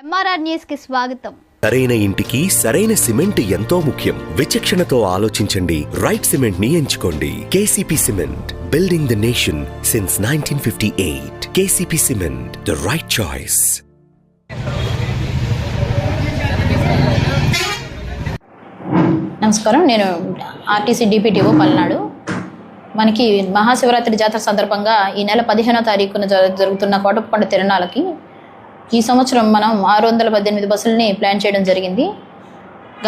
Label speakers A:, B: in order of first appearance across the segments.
A: MRR న్యూస్కి స్వాగతం.
B: సరైన ఇంటికి సరైన సిమెంట్ ఎంతో ముఖ్యం. విచక్షణతో ఆలోచించండి. రైట్ సిమెంట్ని ఎంచుకోండి KCP cement building the nation since nineteen fifty eight KCP cement the right choice
C: నమస్కారం. నేను ఆర్టీసీ డిపిటిఓ పల్నాడు. మనకి మహాశివరాత్రి జాతర సందర్భంగా ఈ నెల పదిహేనో తారీఖున జరు- జరుగుతున్న కోటప్పకొండ తిరణాలకి ఈ సంవత్సరం మనం ఆరు వందల పద్దెనిమిది బస్సులని ప్లాన్ చేయడం జరిగింది.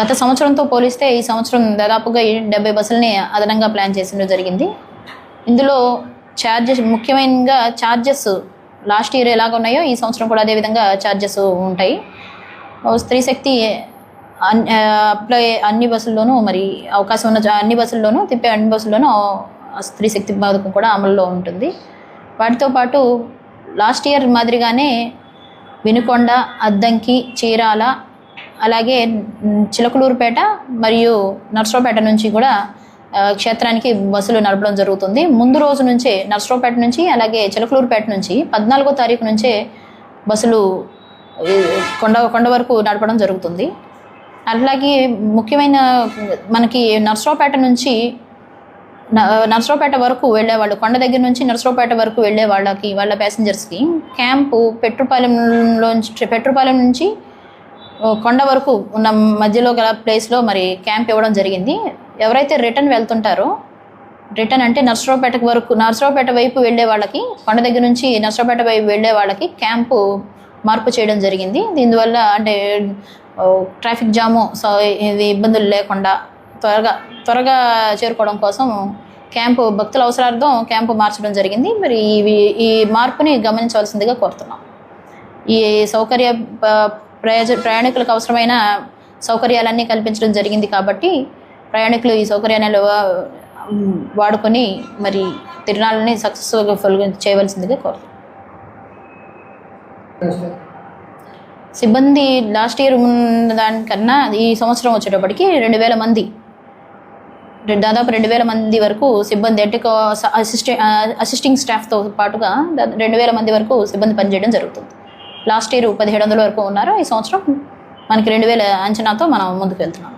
C: గత సంవత్సరంతో పోలిస్తే ఈ సంవత్సరం దాదాపుగా డెబ్బై బస్సులని అదనంగా ప్లాన్ చేసిన జరిగింది. ఇందులో ఛార్జెస్ ముఖ్యమైనగా ఛార్జెస్ లాస్ట్ ఇయర్ ఎలాగ ఉన్నాయో ఈ సంవత్సరం కూడా అదేవిధంగా ఛార్జెస్ ఉంటాయి. స్త్రీ శక్తి అన్- అప్లై అన్ని బస్సుల్లోనూ మరి అవకాశం ఉన్న అన్ని బస్సుల్లోనూ తిప్పే అన్ని బస్సుల్లోనూ స్త్రీ శక్తి పథకం కూడా అమల్లో ఉంటుంది. వాటితో పాటు లాస్ట్ ఇయర్ మాదిరిగానే వినుకొండ అద్దంకి చీరాల అలాగే చిలకలూరుపేట మరియు నర్సరావుపేట నుంచి కూడా క్షేత్రానికి బస్సులు నడపడం జరుగుతుంది. ముందు రోజు నుంచే నర్సరావుపేట నుంచి అలాగే చిలకలూరుపేట నుంచి పద్నాలుగో తారీఖు నుంచే బస్సులు కొండ కొండ వరకు నడపడం జరుగుతుంది. అలాగే ముఖ్యమైన మనకి నర్సరావుపేట నుంచి నర్సరావుపేట వరకు వెళ్ళే వాళ్ళు కొండ దగ్గర నుంచి నర్సరావుపేట వరకు వెళ్ళే వాళ్ళకి వాళ్ళ ప్యాసింజర్స్కి క్యాంపు పెట్రోపాలెంలోంచి పెట్రోపాలెం నుంచి కొండ వరకు ఉన్న మధ్యలో గల ప్లేస్లో మరి క్యాంప్ ఇవ్వడం జరిగింది. ఎవరైతే రిటర్న్ వెళ్తుంటారో రిటర్న్ అంటే నర్సరావుపేట వరకు నర్సరావుపేట వైపు వెళ్ళే వాళ్ళకి కొండ దగ్గర నుంచి నర్సరావుపేట వైపు వెళ్ళే వాళ్ళకి క్యాంపు మార్పు చేయడం జరిగింది. దీనివల్ల అంటే ట్రాఫిక్ జాము సో ఇది ఇబ్బందులు లేకుండా త్వరగా త్వరగా చేరుకోవడం కోసం క్యాంపు భక్తుల అవసరార్థం క్యాంపు మార్చడం జరిగింది. మరి ఇవి ఈ మార్పుని గమనించవలసిందిగా కోరుతున్నాం. ఈ సౌకర్య ప్రయోజ ప్రయాణికులకు అవసరమైన సౌకర్యాలన్నీ కల్పించడం జరిగింది కాబట్టి ప్రయాణికులు ఈ సౌకర్యాన్ని వాడుకొని మరి తిరునాళ్ళని సక్సెస్ఫుల్గా ఫుల్ చేయవలసిందిగా కోరుతున్నాం. సిబ్బంది లాస్ట్ ఇయర్ ఉన్న దానికన్నా ఈ సంవత్సరం వచ్చేటప్పటికి రెండు వేల మంది దాదాపు రెండు వేల మంది వరకు సిబ్బంది అంటే అసిస్టెంట్ అసిస్టింగ్ స్టాఫ్తో పాటుగా రెండు వేల మంది వరకు సిబ్బంది పనిచేయడం జరుగుతుంది. లాస్ట్ ఇయర్ పదిహేడు వందల వరకు ఉన్నారు. ఈ సంవత్సరం మనకి రెండు వేల అంచనాతో మనం ముందుకు వెళ్తున్నాం.